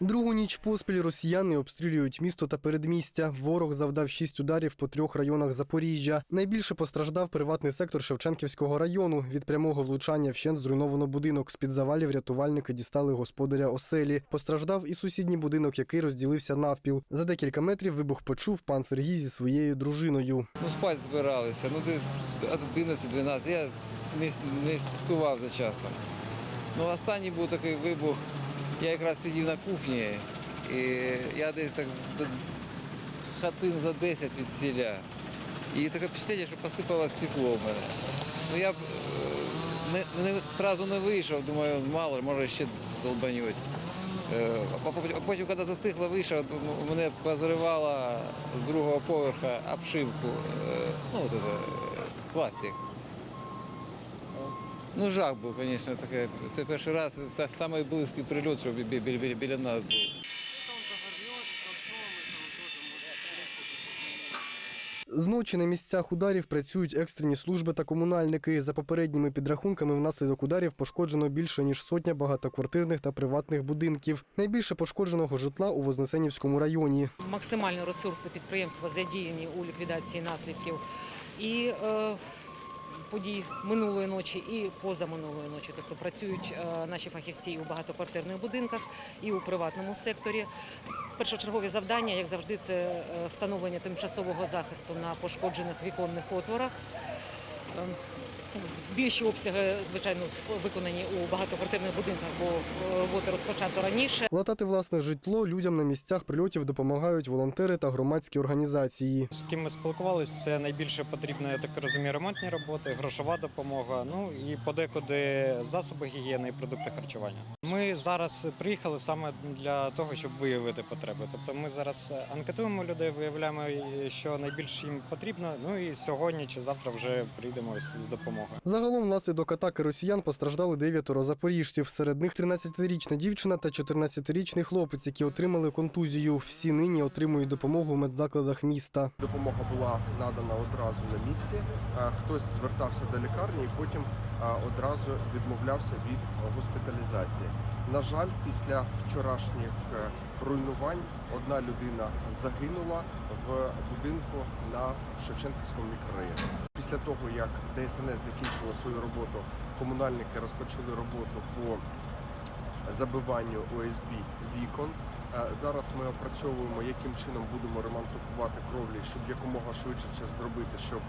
Другу ніч поспіль росіяни обстрілюють місто та передмістя. Ворог завдав шість ударів по трьох районах Запоріжжя. Найбільше постраждав приватний сектор Шевченківського району. Від прямого влучання вщент зруйновано будинок. З під завалів рятувальники дістали господаря оселі. Постраждав і сусідній будинок, який розділився навпіл. За декілька метрів вибух почув пан Сергій зі своєю дружиною. Ну, спать збиралися, ну десь 11-12. Я не, не слідкував за часом. Ну, останній був такий вибух. Я якраз сидів на кухні, і я десь так хатин за 10 від сіля. І таке впечатлення, що посипало стекло в мене. Ну я е, не, не, зразу не вийшов, думаю, мало, може ще долбанють. Е, А потім- коли затихло, вийшов, мене позривало з другого поверха обшивку, е, ну, от это, е, пластик. Ну, жах був, звісно, таке. Це перший раз, це самий близький прильот, що бі- бі- біля, біля нас був. Зночі на місцях ударів працюють екстрені служби та комунальники. За попередніми підрахунками, внаслідок ударів пошкоджено більше ніж сотня багатоквартирних та приватних будинків. Найбільше пошкодженого житла у Вознесенівському районі. максимально ресурси підприємства задіяні у ліквідації наслідків і е, подій минулої ночі і позаминулої ночі. Тобто працюють е, наші фахівці і у багатоквартирних будинках, і у приватному секторі. Першочергові завдання, як завжди, це е, встановлення тимчасового захисту на пошкоджених віконних отворах. Е, Більші обсяги, звичайно, виконані у багатоквартирних будинках, бо е, роботи розпочато раніше. Латати власне житло людям на місцях прильотів допомагають волонтери та громадські організації. З ким ми спілкувалися, це найбільше потрібно, я так розумію, ремонтні роботи, грошова допомога, ну і подекуди засоби гігієни і продукти харчування. Ми зараз приїхали саме для того, щоб виявити потреби. Тобто ми зараз анкетуємо людей, виявляємо, що найбільше їм потрібно. Ну і сьогодні чи завтра вже прийдемо з допомогою. Загалом внаслідок атаки росіян постраждали дев'ятеро запоріжців. Серед них 13-річна дівчина та 14-річний хлопець, які отримали контузію. Всі нині отримують допомогу в медзакладах міста. Допомога була надана одразу на місці. Е, Хтось звертався до лікарні і потім е, одразу відмовлявся від госпіталізації. На жаль, після вчорашніх е, руйнувань одна людина загинула в будинку на Шевченківському мікрорайоні. Після того, як ДСНС закінчило свою роботу, комунальники розпочали роботу по забиванню ОСБ вікон. Е, Зараз ми опрацьовуємо, яким чином будемо ремонтувати кровлі, щоб якомога швидше зробити, щоб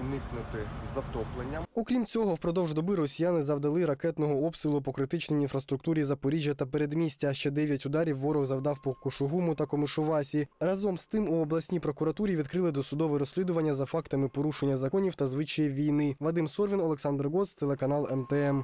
уникнути затоплення. Окрім цього, впродовж доби росіяни завдали ракетного обстрілу по критичній інфраструктурі Запоріжжя та передмістя. Ще дев'ять ударів ворог завдав по Кушугуму та Комишувасі. Разом з тим у обласній прокуратурі відкрили досудове розслідування за фактами порушення законів та звичаїв війни. Вадим Сорвін, Олександр Гоц, телеканал МТМ.